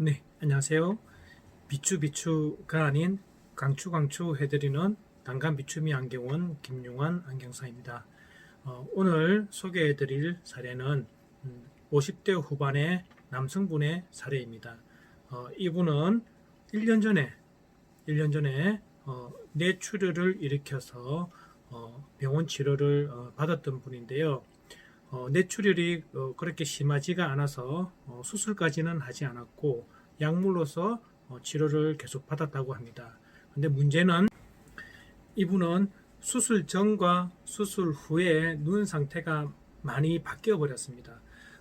네, 안녕하세요. 비추비추가 아닌 강추강추 해드리는 단감 비추미 안경원 김용환 안경사입니다. 어, 오늘 소개해드릴 사례는 음, 50대 후반의 남성분의 사례입니다. 어, 이분은 1년 전에 1년 전에 어, 뇌출혈을 일으켜서 어, 병원 치료를 어, 받았던 분인데요. 어, 뇌출혈이 어, 그렇게 심하지가 않아서 어, 수술까지는 하지 않았고 약물로서 어, 치료를 계속 받았다고 합니다. 근데 문제는 이분은 수술 전과 수술 후에 눈 상태가 많이 바뀌어 버렸습니다.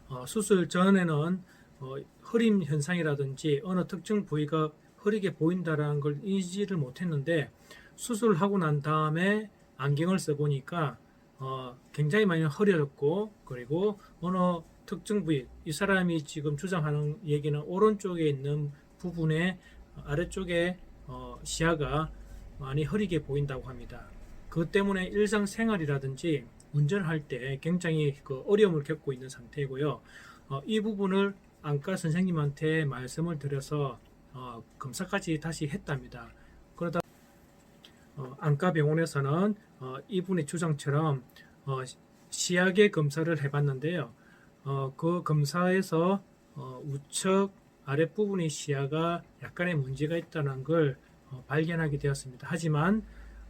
어, 수술 전에는 어, 흐림 현상이라든지 어느 특정 부위가 흐리게 보인다라는 걸 인지를 못했는데 수술하고 난 다음에 안경을 써보니까 어, 굉장히 많이 흐려졌고 그리고 어느 특정 부위 이 사람이 지금 주장하는 얘기는 오른쪽에 있는 부분의 아래쪽에 어, 시야가 많이 흐리게 보인다고 합니다. 그 때문에 일상생활이라든지 운전할 때 굉장히 그 어려움을 겪고 있는 상태이고요. 어, 이 부분을 안과 선생님한테 말씀을 드려서 어, 검사까지 다시 했답니다. 안과 병원에서는 어, 이분의 주장처럼 어, 시야계 검사를 해봤는데요. 어, 그 검사에서 어, 우측 아랫부분의 시야가 약간의 문제가 있다는 걸 어, 발견하게 되었습니다. 하지만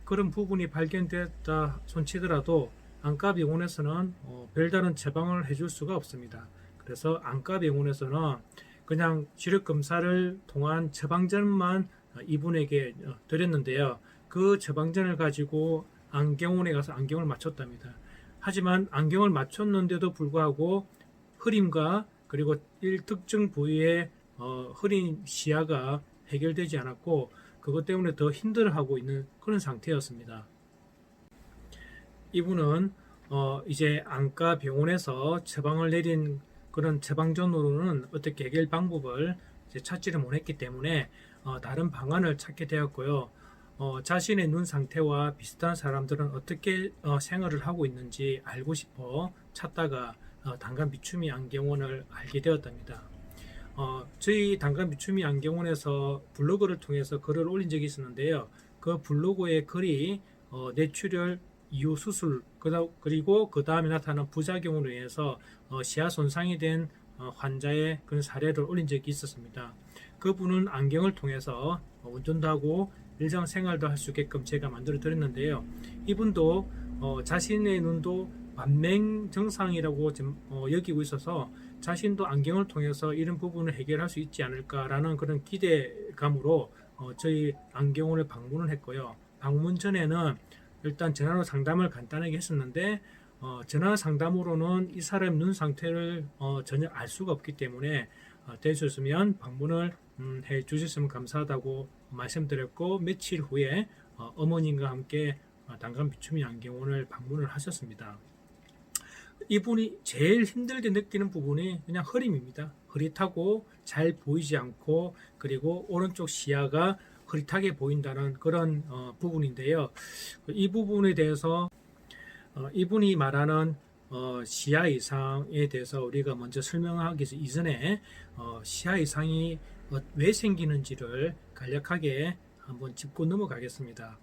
그런 부분이 발견되었다 손치더라도 안과 병원에서는 어, 별다른 처방을 해줄 수가 없습니다. 그래서 안과 병원에서는 그냥視력 검사를 통한 처방전만 어, 이분에게 어, 드렸는데요. 그 처방전을 가지고 안경원에 가서 안경을 맞췄답니다. 하지만 안경을 맞췄는데도 불구하고 흐림과 그리고 일 특정 부위의 어, 흐린 시야가 해결되지 않았고 그것 때문에 더 힘들어하고 있는 그런 상태였습니다. 이분은 어, 이제 안과 병원에서 처방을 내린 그런 처방전으로는 어떻게 해결 방법을 찾지를 못했기 때문에 어, 다른 방안을 찾게 되었고요. 어, 자신의 눈 상태와 비슷한 사람들은 어떻게 어, 생활을 하고 있는지 알고 싶어 찾다가 어, 단감 비추미 안경원을 알게 되었답니다. 어, 저희 단감 비추미 안경원에서 블로그를 통해서 글을 올린 적이 있었는데요. 그 블로그의 글이 어, 뇌출혈 이후 수술 그리고 그 다음에 나타나는 부작용으로 인해서 어, 시야 손상이 된 어, 환자의 그런 사례를 올린 적이 있었습니다. 그분은 안경을 통해서 어, 운전도 하고 일상생활도 할 수 있게끔 제가 만들어 드렸는데요. 이분도 어, 자신의 눈도 반맹 정상이라고 어, 여기고 있어서 자신도 안경을 통해서 이런 부분을 해결할 수 있지 않을까라는 그런 기대감으로 어, 저희 안경원을 방문을 했고요. 방문 전에는 일단 전화로 상담을 간단하게 했었는데 어, 전화 상담으로는 이 사람 눈 상태를 어, 전혀 알 수가 없기 때문에 어, 되셨으면 방문을 음, 해 주셨으면 감사하다고 말씀드렸고 며칠 후에 어, 어머님과 함께 어, 단감 비추미 안경원을 방문을 하셨습니다. 이분이 제일 힘들게 느끼는 부분이 그냥 흐림입니다. 흐릿하고 잘 보이지 않고 그리고 오른쪽 시야가 흐릿하게 보인다는 그런 어, 부분인데요. 이 부분에 대해서 어, 이분이 말하는 어, 시야 이상에 대해서 우리가 먼저 설명하기 이전에 어, 시야 이상이 어, 왜 생기는지를 간략하게 한번 짚고 넘어가겠습니다.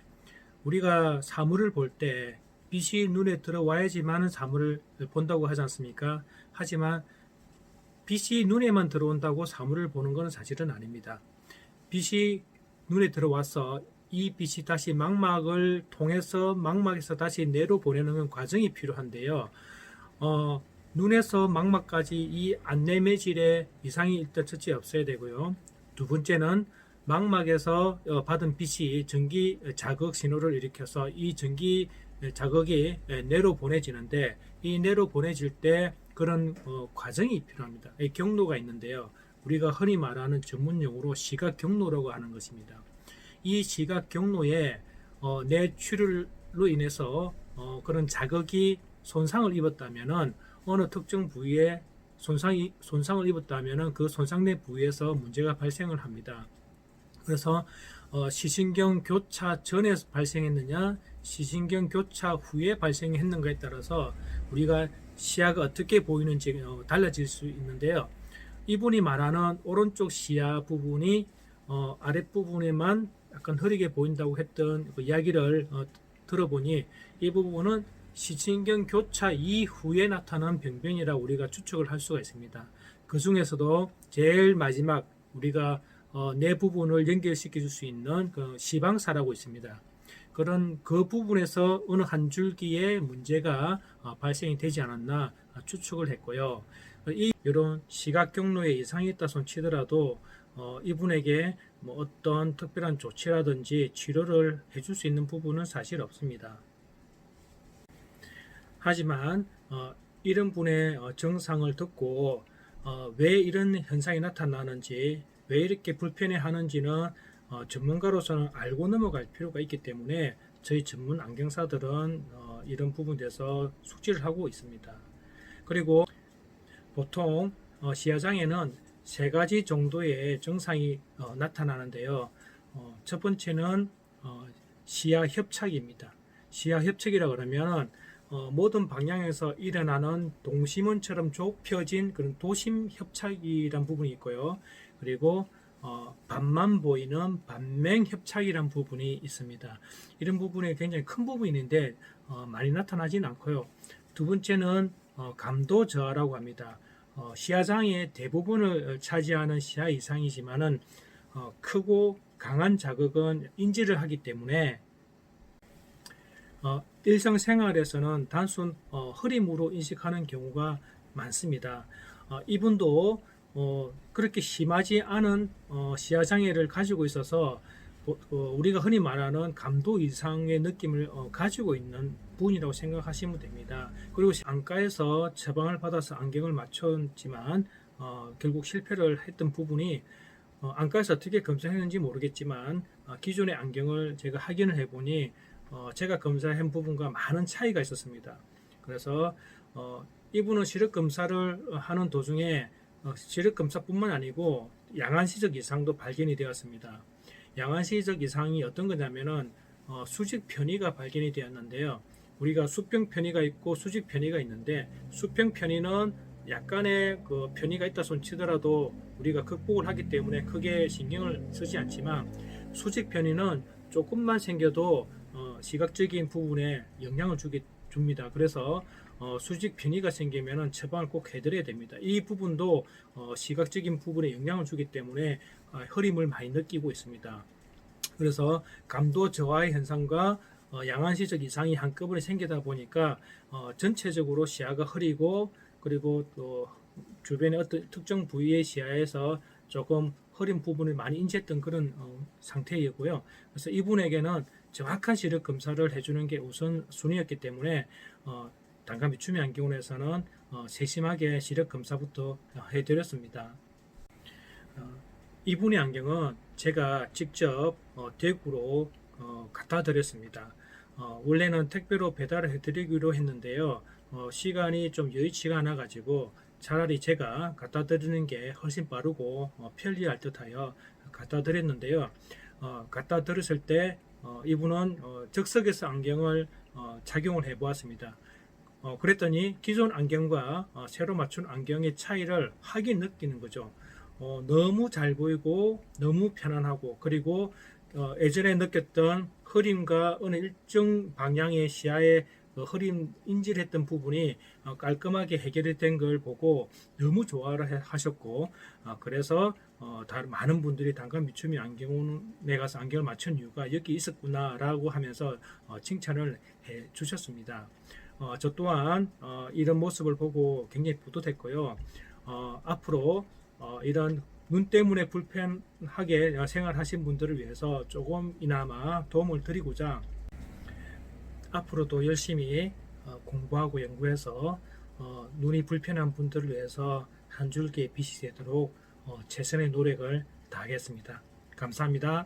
우리가 사물을 볼 때 빛이 눈에 들어와야지만 사물을 본다고 하지 않습니까? 하지만 빛이 눈에만 들어온다고 사물을 보는 것은 사실은 아닙니다. 빛이 눈에 들어와서 이 빛이 다시 망막을 통해서 망막에서 다시 뇌로 보내는 과정이 필요한데요. 어, 눈에서 망막까지 이 안내매질의 이상이 일단 첫째 없어야 되고요. 두 번째는 망막에서 어, 받은 빛이 전기 자극 신호를 일으켜서 이 전기 자극이 뇌로 보내지는데 이 뇌로 보내질 때 그런 어, 과정이 필요합니다. 이 경로가 있는데요. 우리가 흔히 말하는 전문 용어로 시각 경로라고 하는 것입니다. 이 시각 경로에 어, 뇌출혈로 인해서 어, 그런 자극이 손상을 입었다면은 어느 특정 부위에 손상이 손상을 입었다면은 그 손상된 부위에서 문제가 발생을 합니다. 그래서 어, 시신경 교차 전에 발생했느냐, 시신경 교차 후에 발생했는가에 따라서 우리가 시야가 어떻게 보이는지 어, 달라질 수 있는데요. 이분이 말하는 오른쪽 시야 부분이 어, 아랫부분에만 약간 흐리게 보인다고 했던 그 이야기를 어, 들어보니 이 부분은 시진경 교차 이후에 나타난 병변이라 우리가 추측을 할 수가 있습니다. 그 중에서도 제일 마지막 우리가 어, 내 부분을 연결시켜 줄 수 있는 그 시방사라고 있습니다. 그런 그 부분에서 어느 한 줄기에 문제가 어, 발생이 되지 않았나 어, 추측을 했고요. 이 이런 시각 경로에 이상이 있다 손 치더라도 어, 이분에게 뭐 어떤 특별한 조치라든지 치료를 해줄 수 있는 부분은 사실 없습니다. 하지만 어, 이런 분의 어, 증상을 듣고 어, 왜 이런 현상이 나타나는지 왜 이렇게 불편해하는지는 어, 전문가로서는 알고 넘어갈 필요가 있기 때문에 저희 전문 안경사들은 어, 이런 부분에 대해서 숙지를 하고 있습니다. 그리고 보통 어, 시야장애는 세 가지 정도의 증상이 어, 나타나는데요. 어, 첫 번째는 어, 시야 협착입니다. 시야 협착이라 그러면 어, 모든 방향에서 일어나는 동심원처럼 좁혀진 그런 도심 협착이란 부분이 있고요. 그리고 어, 반만 보이는 반맹 협착이란 부분이 있습니다. 이런 부분이 굉장히 큰 부분이 있는데 어, 많이 나타나지는 않고요. 두 번째는 어, 감도 저하라고 합니다. 어, 시야장의 대부분을 차지하는 시야 이상이지만은 어, 크고 강한 자극은 인지를 하기 때문에 어, 일상생활에서는 단순 어, 흐림으로 인식하는 경우가 많습니다. 어, 이분도 어, 그렇게 심하지 않은 어, 시야 장애를 가지고 있어서 어, 어, 우리가 흔히 말하는 감도 이상의 느낌을 어, 가지고 있는 분이라고 생각하시면 됩니다. 그리고 안과에서 처방을 받아서 안경을 맞췄지만 어, 결국 실패를 했던 부분이 어, 안과에서 어떻게 검사했는지 모르겠지만 어, 기존의 안경을 제가 확인을 해보니 어, 제가 검사한 부분과 많은 차이가 있었습니다. 그래서 어, 이분은 시력 검사를 하는 도중에 어, 시력 검사뿐만 아니고 양안 시적 이상도 발견이 되었습니다. 양안 시적 이상이 어떤 거냐면은 어, 수직 편의가 발견이 되었는데요. 우리가 수평 편의가 있고 수직 편의가 있는데 수평 편의는 약간의 그 편의가 있다 손 치더라도 우리가 극복을 하기 때문에 크게 신경을 쓰지 않지만 수직 편의는 조금만 생겨도 어, 시각적인 부분에 영향을 주게 줍니다. 그래서 어, 수직 편의가 생기면 처방을 꼭 해드려야 됩니다. 이 부분도 어, 시각적인 부분에 영향을 주기 때문에 어, 흐림을 많이 느끼고 있습니다. 그래서 감도 저하의 현상과 어, 양안시적 이상이 한꺼번에 생기다 보니까 어, 전체적으로 시야가 흐리고 그리고 또 주변의 어떤 특정 부위의 시야에서 조금 흐린 부분을 많이 인지했던 그런 어, 상태이고요. 그래서 이분에게는 정확한 시력 검사를 해주는 게 우선 순위였기 때문에 어, 단감 비추미 안경원에서는 어, 세심하게 시력 검사부터 해드렸습니다. 어, 이분의 안경은 제가 직접 어, 대구로 어, 갖다 드렸습니다. 어, 원래는 택배로 배달을 해드리기로 했는데요. 어, 시간이 좀 여의치가 않아 가지고 차라리 제가 갖다 드리는 게 훨씬 빠르고 어, 편리할 듯하여 갖다 드렸는데요. 어, 갖다 드렸을 때 어, 이분은 어, 즉석에서 안경을 어, 착용을 해보았습니다. 어, 그랬더니 기존 안경과 어, 새로 맞춘 안경의 차이를 확인 느끼는 거죠. 어, 너무 잘 보이고 너무 편안하고 그리고 어, 예전에 느꼈던 흐림과 어느 일정 방향의 시야의 그 흐림 인지를 했던 부분이 어, 깔끔하게 해결이 된걸 보고 너무 좋아를 해- 하셨고 어, 그래서 어, 많은 분들이 단감 미추미 안경에 가서 안경을 맞춘 이유가 여기 있었구나라고 하면서 어, 칭찬을 해 주셨습니다. 어, 저 또한 어, 이런 모습을 보고 굉장히 뿌듯했고요. 어, 앞으로 어, 이런 눈 때문에 불편하게 생활하신 분들을 위해서 조금이나마 도움을 드리고자 앞으로도 열심히 어, 공부하고 연구해서 어, 눈이 불편한 분들을 위해서 한 줄기의 빛이 되도록 어, 최선의 노력을 다하겠습니다. 감사합니다.